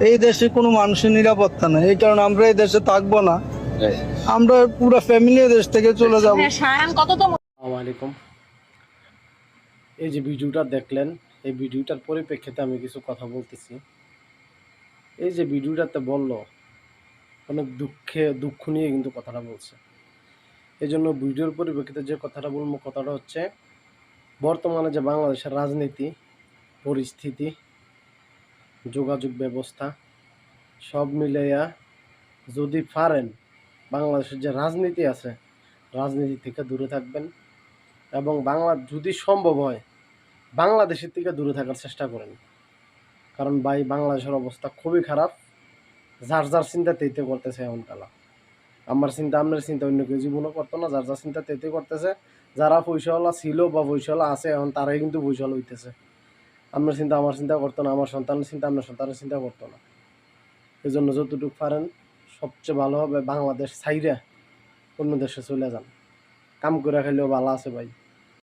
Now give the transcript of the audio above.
এই দেশে কোনো মানুষের নিরাপত্তা নেই এই কারণে আমরা এই দেশে থাকব না। আমরা পুরো ফ্যামিলি দেশ থেকে চলে যাব। হ্যাঁ আলাইকুম। এই যে ভিডিওটা দেখলেন এই ভিডিওটার পরিপ্রেক্ষিতে আমি কিছু কথা বলতেছি। এই যে ভিডিওটাতে বলল অনেক দুঃখে দুঃখ নিয়ে কিন্তু কথাটা বলছে। এই জন্য ভিডিওর পরিপ্রেক্ষিতে যে কথাটা বলব কথাটা হচ্ছে বর্তমানে যে বাংলাদেশের রাজনীতি পরিস্থিতি যোগাযোগ ব্যবস্থা সব মিলাইয়া যদি পারেন, বাংলাদেশের যে রাজনীতি আছে, রাজনীতি থেকে দূরে থাকবেন এবং বাংলা যদি সম্ভব হয়, বাংলাদেশের থেকে দূরে থাকার চেষ্টা করেন। কারণ ভাই, বাংলাদেশের অবস্থা খুবই খারাপ। যার যার চিন্তা তেতে করতেছে এমন কালা। আমার চিন্তা, আপনার চিন্তা অন্য কেউ জীবনও করতো না। যার যার চিন্তা তেতে করতেছে। যারা পয়সাওয়ালা ছিল বা পয়সাওয়ালা আছে এখন, তারাই কিন্তু পয়সাওয়ালা হইতেছে। আপনার চিন্তা, আমার চিন্তা করতো না, আমার সন্তানের চিন্তা আপনার সন্তানের চিন্তা করতো না। এই জন্য যতটুকু পারেন, সবচেয়ে ভালো হবে বাংলাদেশ সাইরা অন্য দেশে চলে যান। কাম করে খেলেও ভালো আছে ভাই।